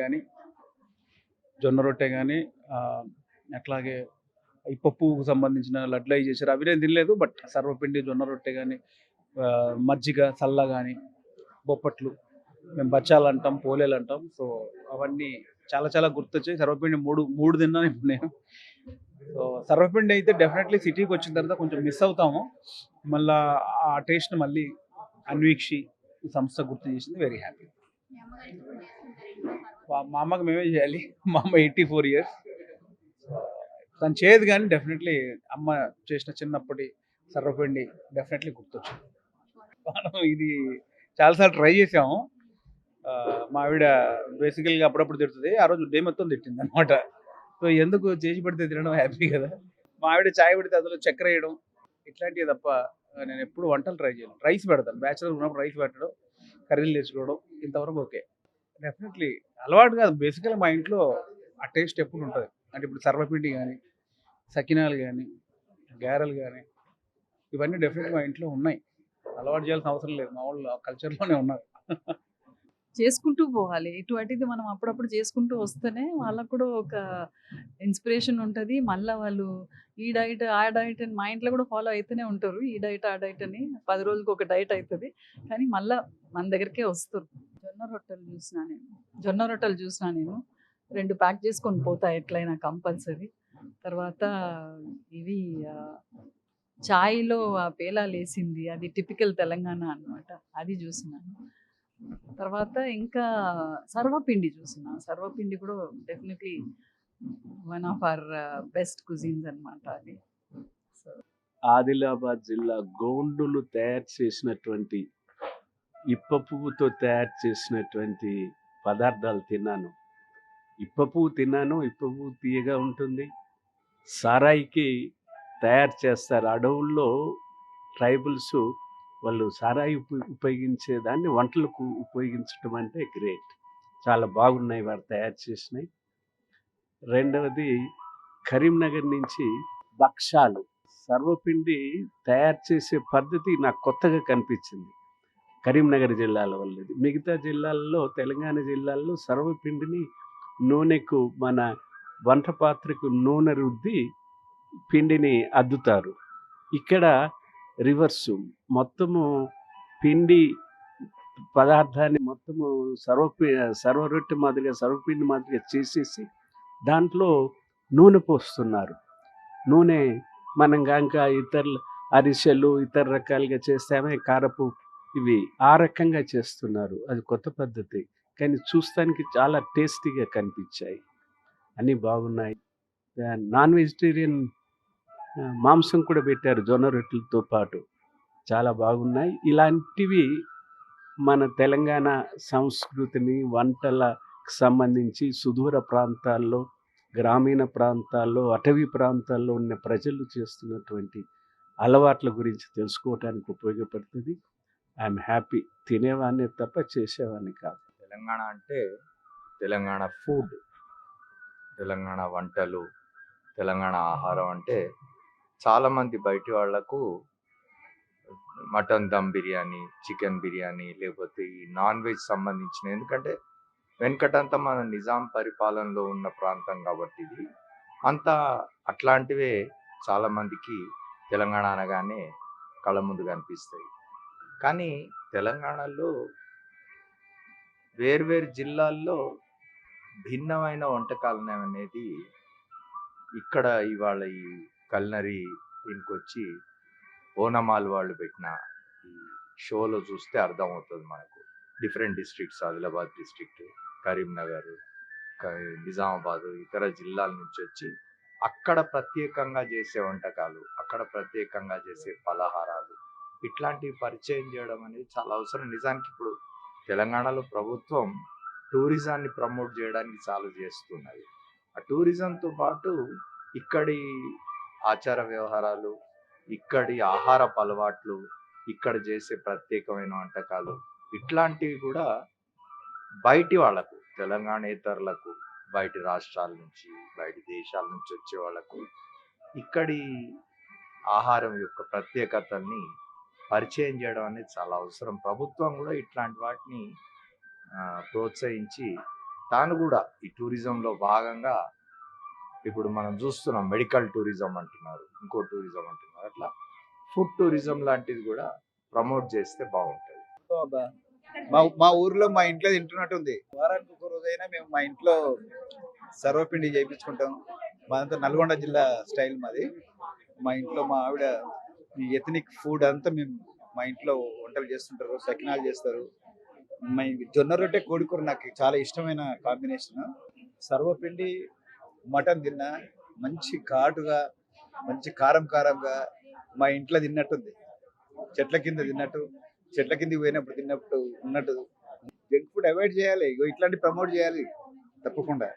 కానీ జొన్న రొట్టె కానీ అట్లాగే ఈ పప్పుకు సంబంధించిన లడ్లు అవి చేశారు. అవి నేను తినలేదు బట్ సర్వపిండి జొన్న రొట్టె కానీ మజ్జిగ చల్ల కానీ బొప్పట్లు మేము బచ్చాలు అంటాం పోలేలు అంటాం. సో అవన్నీ చాలా చాలా గుర్తొచ్చాయి. సర్వపిండి మూడు మూడు తిన్నాను ఇప్పుడు నేను. సో సర్వపిండి అయితే డెఫినెట్లీ సిటీకి వచ్చిన తర్వాత కొంచెం మిస్ అవుతాము. మళ్ళా ఆ టేస్ట్ మళ్ళీ అన్వీక్షి సంస్థ గుర్తు చేసింది వెరీ హ్యాపీ మా అమ్మకి మేమే చేయాలి. మా అమ్మ ఎయిటీ ఫోర్ ఇయర్స్ తను చేయదు కానీ డెఫినెట్లీ అమ్మ చేసిన చిన్నప్పటి సర్వపిండి డెఫినెట్లీ గుర్తొచ్చింది. మనం ఇది చాలాసార్లు ట్రై చేసాము. మా ఆవిడ బేసికల్గా అప్పుడప్పుడు తిడుతుంది. ఆ రోజు డే మొత్తం తిట్టింది అనమాట సో ఎందుకు చేసి పెడితే తినడం హ్యాపీ కదా? మా ఆవిడ చాయ్ పెడితే అందులో చక్కెర వేయడం ఇట్లాంటివి తప్ప నేను ఎప్పుడు వంటలు ట్రై చేయను. రైస్ పెడతాను. బ్యాచులర్ ఉన్నప్పుడు రైస్ పెట్టడం కర్రీలు తెచ్చుకోవడం ఇంతవరకు ఓకే డెఫినెట్లీ అలవాటు కాదు. బేసికల్గా మా ఇంట్లో ఆ టేస్ట్ ఎప్పుడు ఉంటుంది. అంటే ఇప్పుడు సర్వపిండి కానీ సకినాలు కానీ గారెలు కానీ ఇవన్నీ డెఫినెట్ మా ఇంట్లో ఉన్నాయి. అలవాటు చేయాల్సిన అవసరం లేదు. మా వాళ్ళు కల్చర్లోనే ఉన్నారు. చేసుకుంటూ పోవాలి. ఇటువంటిది మనం అప్పుడప్పుడు చేసుకుంటూ వస్తేనే వాళ్ళకు కూడా ఒక ఇన్స్పిరేషన్ ఉంటుంది. మళ్ళీ వాళ్ళు ఈ డైట్ ఆ డైట్ అని మా ఇంట్లో కూడా ఫాలో అయితేనే ఉంటారు. ఈ డైట్ ఆ డైట్ అని పది రోజులకు ఒక డైట్ అవుతుంది కానీ మళ్ళీ మన దగ్గరికే వస్తారు. జొన్న రొట్టెలు చూసినా నేను. జొన్న రొట్టెలు చూసినా నేను. రెండు ప్యాక్ చేసుకొని పోతా ఎట్లయినా కంపల్సరీ. తర్వాత ఇవి చాయ్లో ఆ పేలాలు వేసింది. అది టిపికల్ తెలంగాణ అనమాట అది చూసినాను. తర్వాత ఇంకా సర్వపిండి చూసిన. సర్వపిండి కూడా definitely one of our best cuisines అనమాట అది. సో ఆదిలాబాద్ జిల్లా గోండులు తయారు చేసినటువంటి ఇప్ప పువ్వుతో తయారు చేసినటువంటి పదార్థాలు తిన్నాను. ఇప్ప పువ్వు తిన్నాను ఇప్ప పువ్వు తీయగా ఉంటుంది. సారాయికి తయారు చేస్తారు. అడవుల్లో ట్రైబల్స్ వాళ్ళు సారాయి ఉపయోగించే దాన్ని వంటలకు ఉపయోగించడం అంటే గ్రేట్. చాలా బాగున్నాయి వారు తయారు చేసినాయి. రెండవది కరీంనగర్ నుంచి భక్షాలు సర్వపిండి తయారు చేసే పద్ధతి నాకు కొత్తగా కనిపించింది. కరీంనగర్ జిల్లాల వల్లది మిగతా జిల్లాల్లో తెలంగాణ జిల్లాల్లో సర్వపిండిని నూనెకు మన వంట పాత్రకు నూనె రుద్ది పిండిని అద్దుతారు. ఇక్కడ రివర్సు మొత్తము పిండి పదార్థాన్ని మొత్తము సర్వపి సర్వరొట్టె మాదిరిగా సర్వపిండి మాదిరిగా చేసేసి దాంట్లో నూనె పోస్తున్నారు. నూనె మనం కాక ఇతర అరిసెలు ఇతర రకాలుగా చేస్తామే కారపు ఇవి ఆ రకంగా చేస్తున్నారు. అది కొత్త పద్ధతి. కానీ చూస్తానికి చాలా టేస్టీగా కనిపించాయి. అన్నీ బాగున్నాయి. నాన్ వెజిటేరియన్ మాంసం కూడా పెట్టారు జొన్న రొట్టెలతో పాటు. చాలా బాగున్నాయి. ఇలాంటివి మన తెలంగాణ సంస్కృతిని వంటలకు సంబంధించి సుదూర ప్రాంతాల్లో గ్రామీణ ప్రాంతాల్లో అటవీ ప్రాంతాల్లో ఉన్న ప్రజలు చేస్తున్నటువంటి అలవాట్ల గురించి తెలుసుకోవడానికి ఉపయోగపడుతుంది. ఐఎమ్ హ్యాపీ తినేవాడిని తప్ప చేసేవాడిని కాదు. తెలంగాణ అంటే తెలంగాణ ఫుడ్ తెలంగాణ వంటలు తెలంగాణ ఆహారం అంటే చాలామంది బయటి వాళ్ళకు మటన్ దమ్ బిర్యానీ చికెన్ బిర్యానీ లేకపోతే ఈ నాన్ వెజ్ సంబంధించిన ఎందుకంటే వెనకటంతా మన నిజాం పరిపాలనలో ఉన్న ప్రాంతం కాబట్టి ఇది. అంతా అట్లాంటివే చాలామందికి తెలంగాణ అనగానే కళ్ళ ముందు కనిపిస్తాయి. కానీ తెలంగాణలో వేర్వేరు జిల్లాల్లో భిన్నమైన వంటకాలు అనేది ఇక్కడ ఇవాళ ఈ కల్నరీ ఇంకొచ్చి ఓనమాల్ వాళ్ళు పెట్టిన ఈ షోలో చూస్తే అర్థమవుతుంది మనకు. Different districts Adilabad district Karimnagar క- నిజామాబాద్ ఇతర జిల్లాల నుంచి వచ్చి అక్కడ ప్రత్యేకంగా చేసే వంటకాలు అక్కడ ప్రత్యేకంగా చేసే పలహారాలు ఇట్లాంటివి పరిచయం చేయడం అనేది చాలా అవసరం. నిజానికి ఇప్పుడు తెలంగాణలో ప్రభుత్వం టూరిజాన్ని ప్రమోట్ చేయడానికి చాలా చేస్తున్నది. ఆ టూరిజంతో పాటు ఇక్కడి ఆచార వ్యవహారాలు ఇక్కడి ఆహారపు అలవాట్లు ఇక్కడ చేసే ప్రత్యేకమైన వంటకాలు ఇట్లాంటివి కూడా బయటి వాళ్ళకు తెలంగాణేతరులకు బయటి రాష్ట్రాల నుంచి బయటి దేశాల నుంచి వచ్చే వాళ్ళకు ఇక్కడి ఆహారం యొక్క ప్రత్యేకతల్ని పరిచయం చేయడం అనేది చాలా అవసరం. ప్రభుత్వం కూడా ఇట్లాంటి వాటిని ప్రోత్సహించి తాను కూడా ఈ టూరిజంలో భాగంగా ఇప్పుడు మనం చూస్తున్నాం మెడికల్ టూరిజం అంటున్నారు ఇంకో టూరిజం అంటున్నారు. అట్లా ఫుడ్ టూరిజం లాంటిది కూడా ప్రమోట్ చేస్తే బాగుంటుంది. మా మా ఊర్లో మా ఇంట్లో తింటున్నట్టు ఉంది వారానికి ఒక రోజైనా మేము మా ఇంట్లో సర్వపిండి చేయించుకుంటాం. మాదంతా నల్గొండ జిల్లా స్టైల్ మాది. మా ఇంట్లో మా ఆవిడ ఈ ఎథనిక్ ఫుడ్ అంతా మేము మా ఇంట్లో వంటలు చేస్తుంటారు సకినాలు చేస్తారు. మై జొన్న రొట్టె కోడికూర నాకు చాలా ఇష్టమైన కాంబినేషన్ సర్వపిండి మటన్ తిన్నా మంచి ఘాటుగా మంచి కారం కారంగా మా ఇంట్లో తిన్నట్టుంది. చెట్ల కింద తిన్నట్టు చెట్ల కిందకి పోయినప్పుడు తిన్నప్పుడు ఉన్నట్టు. జంక్ ఫుడ్ అవాయిడ్ చేయాలి ఇగో ప్రమోట్ చేయాలి తప్పకుండా.